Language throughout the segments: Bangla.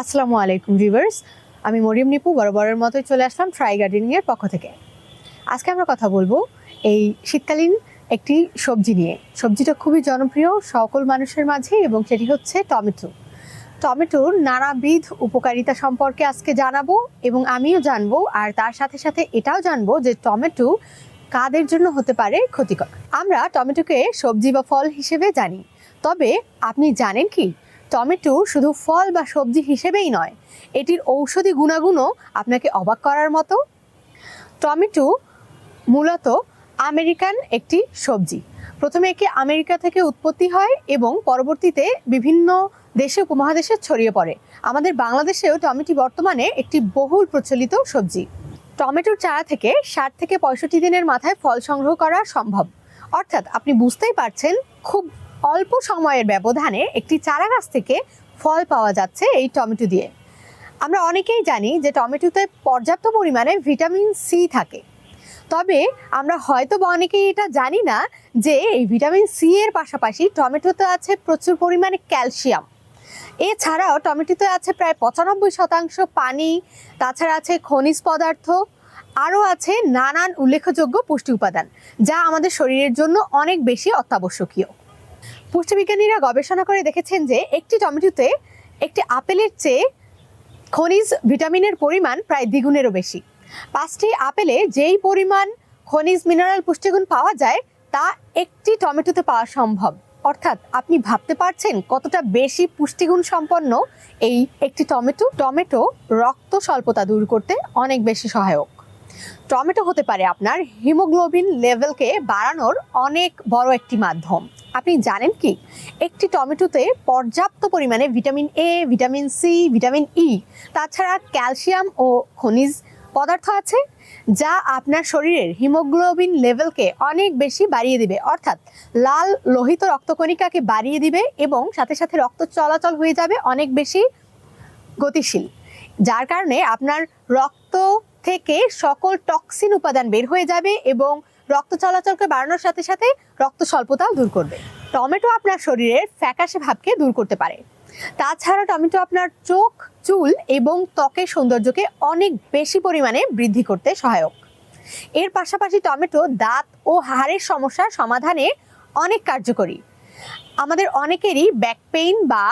আসসালামু আলাইকুম ভিউয়ার্স। আমি মরিয়ম নিপু, বরাবরের মতোই চলে আসলাম ট্রাই গার্ডেনিং এর পক্ষ থেকে। আজকে আমরা কথা বলব এই শীতকালীন একটি সবজি নিয়ে। সবজিটা খুবই জনপ্রিয় সকল মানুষের মাঝে এবং সেটি হচ্ছে টমেটো। টমেটোর নানাবিধ উপকারিতা সম্পর্কে আজকে জানাব এবং আমিও জানব আর তার সাথে সাথে এটাও জানব যে টমেটো কাদের জন্য হতে পারে ক্ষতিকর। আমরা টমেটোকে সবজি বা ফল হিসেবে জানি। তবে আপনি জানেন কি? টমেটো শুধু ফল বা সবজি হিসেবেই নয়, এটির ঔষধি গুণাগুণও আপনাকে অবাক করার মতো। টমেটো মূলত আমেরিকান একটি সবজি। প্রথমে একে আমেরিকা থেকে উৎপত্তি হয় এবং পরবর্তীতে বিভিন্ন দেশে, উপমহাদেশে ছড়িয়ে পড়ে। আমাদের বাংলাদেশেও টমেটো বর্তমানে একটি বহুল প্রচলিত সবজি। টমেটোর চারা থেকে ষাট থেকে পঁয়ষট্টি দিনের মাথায় ফল সংগ্রহ করা সম্ভব। অর্থাৎ আপনি বুঝতেই পারছেন, খুব অল্প সময়ের ব্যবধানে একটি চারা গাছ থেকে ফল পাওয়া যাচ্ছে এই টমেটো দিয়ে। আমরা অনেকেই জানি যে টমেটোতে পর্যাপ্ত পরিমাণে ভিটামিন সি থাকে। তবে আমরা হয়তো বা অনেকেই এটা জানি না যে এই ভিটামিন সি এর পাশাপাশি টমেটোতে আছে প্রচুর পরিমাণে ক্যালসিয়াম। এছাড়াও টমেটোতে আছে প্রায় পঁচানব্বই শতাংশ পানি, তাছাড়া আছে খনিজ পদার্থ, আরও আছে নানান উল্লেখযোগ্য পুষ্টি উপাদান, যা আমাদের শরীরের জন্য অনেক বেশি অত্যাবশ্যকীয়। পুষ্টিবিজ্ঞানীরা গবেষণা করে দেখেছেন যে একটি টমেটোতে একটি আপেলের চেয়ে খনিজ ভিটামিনের পরিমাণ প্রায় দ্বিগুণেরও বেশি। পাঁচটি আপেলে যেই পরিমাণ খনিজ মিনারেল পুষ্টিগুণ পাওয়া যায়, তা একটি টমেটোতে পাওয়া সম্ভব। অর্থাৎ আপনি ভাবতে পারছেন কতটা বেশি পুষ্টিগুণ সম্পন্ন এই একটি টমেটো? টমেটো রক্ত স্বল্পতা দূর করতে অনেক বেশি সহায়ক। টমেটো হতে পারে আপনার হিমোগ্লোবিন লেভেলকে বাড়ানোর অনেক বড় একটি মাধ্যম। আপনি জানেন কি? একটি টমেটোতে পর্যাপ্ত পরিমাণে vitamin A vitamin C vitamin E তাছাড়া ক্যালসিয়াম ও খনিজ পদার্থ আছে, যা আপনার শরীরের হিমোগ্লোবিন লেভেলকে অনেক বেশি বাড়িয়ে দিবে। অর্থাৎ লাল লোহিত রক্তকণিকাকে বাড়িয়ে দিবে এবং সাথে সাথে রক্ত চলাচল হয়ে যাবে অনেক বেশি গতিশীল, যার কারণে আপনার রক্ত থেকে সকল টক্সিন উপাদান বের হয়ে যাবে এবং রক্ত চলাচলকে বাড়ানোর সাথে সাথে রক্ত স্বল্পতাও দূর করবে। টমেটো আপনার শরীরের ফ্যাকাশে ভাবকে দূর করতে পারে। তাছাড়া টমেটো আপনার চোখ, চুল এবং ত্বকের সৌন্দর্যকে অনেক বেশি পরিমাণে বৃদ্ধি করতে সহায়ক। এর পাশাপাশি টমেটো দাঁত ও হাড়ের সমস্যার সমাধানে অনেক কার্যকরী। আমাদের অনেকেরই ব্যাক পেইন বা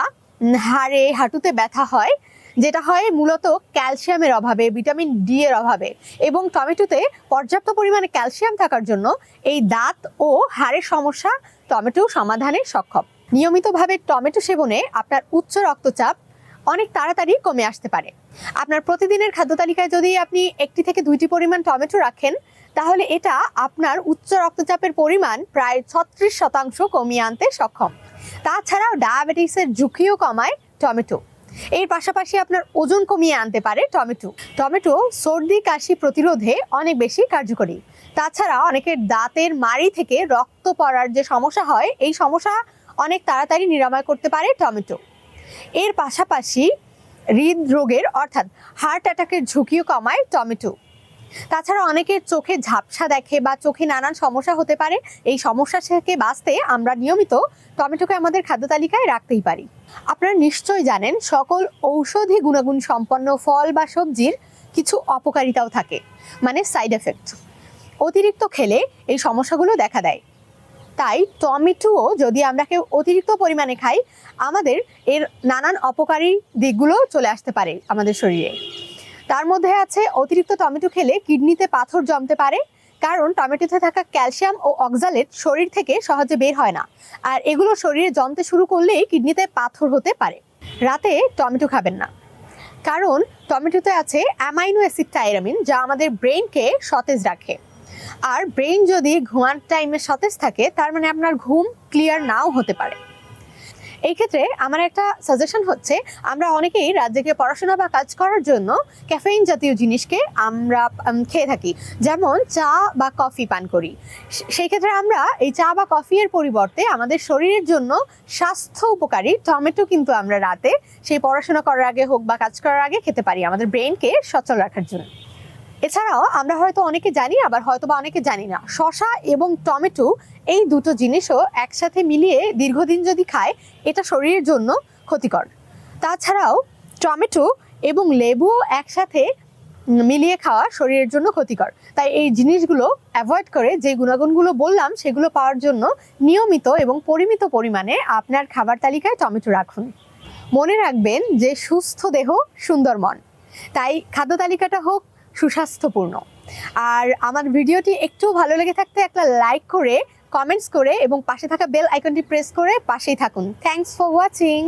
হাড়ে, হাঁটুতে ব্যথা হয়। যেটা হয় মূলত ক্যালসিয়ামের অভাবে, ভিটামিন ডি এর অভাবে এবং টমেটোতে পর্যাপ্ত পরিমাণে ক্যালসিয়াম থাকার জন্য এই দাঁত ও হাড়ের সমস্যা টমেটো সমাধানে সক্ষম। নিয়মিতভাবে টমেটো সেবনে আপনার উচ্চ রক্তচাপ অনেক তাড়াতাড়ি কমে আসতে পারে। আপনার প্রতিদিনের খাদ্য তালিকায় যদি আপনি একটি থেকে দুইটি পরিমাণ টমেটো রাখেন, তাহলে এটা আপনার উচ্চ রক্তচাপের পরিমাণ প্রায় ছত্রিশ শতাংশ কমিয়ে আনতে সক্ষম। তাছাড়াও ডায়াবেটিসের ঝুঁকিও কমায় টমেটো। এর পাশাপাশি আপনার ওজন কমিয়ে আনতে পারে টমেটো। টমেটো সর্দি, কাশি প্রতিরোধে অনেক বেশি কার্যকরী। তাছাড়া অনেকের দাঁতের মাড়ি থেকে রক্ত পড়ার যে সমস্যা হয়, এই সমস্যা অনেক তাড়াতাড়ি নিরাময় করতে পারে টমেটো। এর পাশাপাশি হৃদরোগের অর্থাৎ হার্ট অ্যাটাকের ঝুঁকিও কমায় টমেটো। তাছাড়া অনেকের চোখে ঝাপসা দেখে বা চোখে নানান সমস্যা হতে পারে। এই সমস্যা থেকে বাঁচতে আমরা নিয়মিত টমেটোকে আমাদের খাদ্য তালিকায় রাখতেই পারি। আপনারা নিশ্চয়ই জানেন, সকল ঔষধি গুণাগুণ সম্পন্ন ফল বা সবজির কিছু অপকারিতাও থাকে মানে সাইড এফেক্ট অতিরিক্ত খেলে এই সমস্যাগুলো দেখা দেয়। তাই টমেটোও যদি আমরা কেউ অতিরিক্ত পরিমাণে খাই, আমাদের এর নানান অপকারী দিকগুলো চলে আসতে পারে আমাদের শরীরে। তার মধ্যে আছে অতিরিক্ত টমেটো খেলে কিডনিতে পাথর জমতে পারে, কারণ টমেটোতে থাকা ক্যালসিয়াম ও অক্সালেট শরীর থেকে সহজে বের হয় না। আর এগুলো শরীরে জমতে শুরু করলেই কিডনিতে পাথর হতে পারে। রাতে টমেটো খাবেন না। কারণ টমেটোতে আছে অ্যামাইনো অ্যাসিড টাইরামিন যা আমাদের ব্রেনকে সতেজ রাখে। আর ব্রেন যদি ঘুমার টাইমে সতেজ থাকে, তার মানে আপনার ঘুম ক্লিয়ার নাও হতে পারে। এই ক্ষেত্রে আমার একটা সাজেশন হচ্ছে, আমরা অনেকেই জেগে পড়াশোনা বা কাজ করার জন্য ক্যাফেইন জাতীয় জিনিসকে আমরা খেয়ে থাকি। যেমন চা বা কফি পান করি। সেই ক্ষেত্রে আমরা এই চা বা কফি এর পরিবর্তে আমাদের শরীরের জন্য স্বাস্থ্য উপকারী টমেটো কিন্তু আমরা রাতে সেই পড়াশোনা করার আগে হোক বা কাজ করার আগে খেতে পারি। আমাদের ব্রেনকে সচল রাখার জন্য। এছাড়াও আমরা হয়তো অনেকে জানি, আবার হয়তো বা অনেকে জানি না, শশা এবং টমেটো এই দুটো জিনিসও একসাথে মিলিয়ে দীর্ঘদিন যদি খায়, এটা শরীরের জন্য ক্ষতিকর। তাছাড়াও টমেটো এবং লেবু একসাথে মিলিয়ে খাওয়া শরীরের জন্য ক্ষতিকর। তাই এই জিনিসগুলো অ্যাভয়েড করে যে গুণাগুণগুলো বললাম, সেগুলো পাওয়ার জন্য নিয়মিত এবং পরিমিত পরিমাণে আপনার খাবার তালিকায় টমেটো রাখুন। মনে রাখবেন যে সুস্থ দেহ, সুন্দর মন। তাই খাদ্য তালিকাটা হোক সুস্বাস্থ্যপূর্ণ। আর আমার ভিডিওটি একটু ভালো লেগে থাকতে একটা লাইক করে কমেন্টস করে এবং পাশে থাকা বেল আইকনটি প্রেস করে পাশেই থাকুন। Thanks for watching